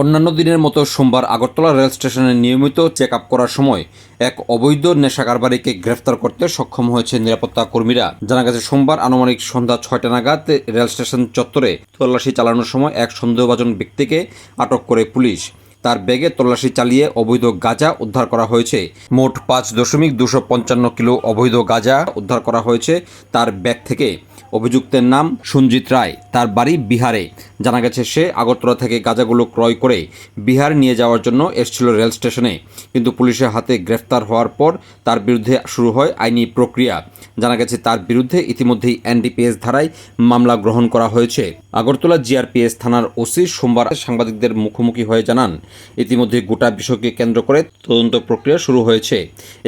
অন্যান্য দিনের মতো সোমবার আগরতলা রেল স্টেশনে নিয়মিত চেক আপ করার সময় এক অবৈধ নেশা কারবারিকে গ্রেফতার করতে সক্ষম হয়েছে নিরাপত্তা কর্মীরা। জানা গেছে, সোমবার আনুমানিক সন্ধ্যা ছয়টা নাগাদ রেল স্টেশন চত্বরে তল্লাশি চালানোর সময় এক সন্দেহভাজন ব্যক্তিকে আটক করে পুলিশ। তার ব্যাগে তল্লাশি চালিয়ে অবৈধ গাঁজা উদ্ধার করা হয়েছে। মোট পাঁচ দশমিক দুশো পঞ্চান্ন কিলো অবৈধ গাঁজা উদ্ধার করা হয়েছে তার ব্যাগ থেকে। অভিযুক্তের নাম সঞ্জিত রায়। তার বাড়ি বিহারে। জানা গেছে, সে আগরতলা থেকে গাঁজাগুলো ক্রয় করে বিহার নিয়ে যাওয়ার জন্য এসেছিল রেল স্টেশনে। কিন্তু পুলিশের হাতে গ্রেফতার হওয়ার পর তার বিরুদ্ধে শুরু হয় আইনি প্রক্রিয়া। জানা গেছে, তার বিরুদ্ধে ইতিমধ্যেই এনডিপিএস ধারায় মামলা গ্রহণ করা হয়েছে। আগরতলা জিআরপিএস থানার ওসি সোমবার সাংবাদিকদের মুখোমুখি হয়ে জানান, ইতিমধ্যে গোটা বিষয়কে কেন্দ্র করে তদন্ত প্রক্রিয়া শুরু হয়েছে।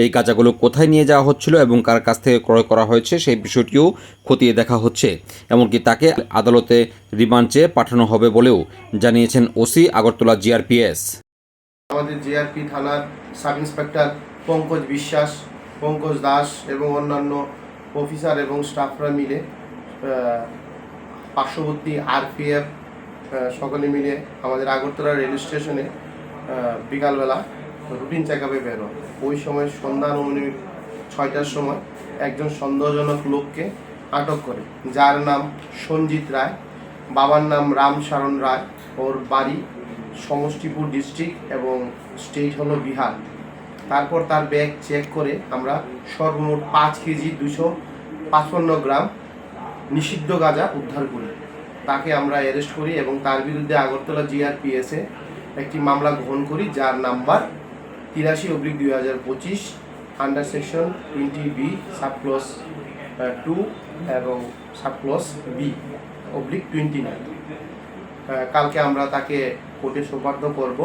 এই গাঁজাগুলো কোথায় নিয়ে যাওয়া হচ্ছিল এবং কার কাছ থেকে ক্রয় করা হয়েছে সেই বিষয়টিও খতিয়ে দেখা হচ্ছে। এমনকি তাকে আদালতে রিমান্ড চেয়ে পাঠানো হবে বলেও জানিয়েছেন ওসি আগরতলা জিআরপিএস। আমাদের জিআরপি থানার সাব ইন্সপেক্টর পঙ্কজ বিশ্বাস, পঙ্কজ দাস এবং অন্যান্য অফিসার এবং স্টাফরা মিলে পার্শ্ববর্তী আরপিএফ সকলে মিলে আমাদের আগরতলা রেল স্টেশনে বিকালবেলা রুটিন চেক আপে বেরো ওই সময় সন্ধ্যা অনুমানিক ছয়টার সময় একজন সন্দেহজনক লোককে আটক করে, যার নাম সঞ্জিত রায়, বাবার নাম রাম রামশরণ রায়, ওর বাড়ি সমষ্টিপুর ডিস্ট্রিক্ট এবং স্টেট হলো বিহার। তারপর তার ব্যাগ চেক করে আমরা সর্বমোট পাঁচ কেজি দুশো পাঁচপান্ন গ্রাম নিষিদ্ধ গাঁজা উদ্ধার করি। তাকে আমরা অ্যারেস্ট করি এবং তার বিরুদ্ধে আগরতলা জিআরপিএসে একটি মামলা গ্রহণ করি, যার নাম্বার তিরাশি অব্লিক দুই হাজার পঁচিশ under section twenty B subclause two এবং subclause B oblique twenty nine কালকে আমরা তাকে কোর্টে সোপার্দ করব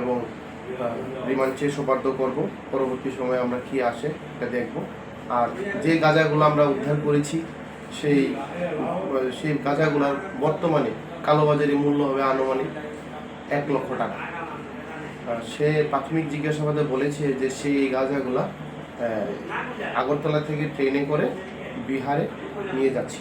এবং রিমান্ড সোপার্দ করব। পরবর্তী সময়ে আমরা কি আসে এটা দেখব। আর যে গাঁজাগুলো আমরা উদ্ধার করেছি সেই সেই গাঁজাগুলার বর্তমানে কালোবাজারি মূল্য হবে আনুমানিক এক লক্ষ টাকা। আর সে প্রাথমিক জিজ্ঞাসাবাদে বলেছে যে সেই গাঁজাগুলা আগরতলা থেকে ট্রেনে করে বিহারে নিয়ে যাচ্ছি।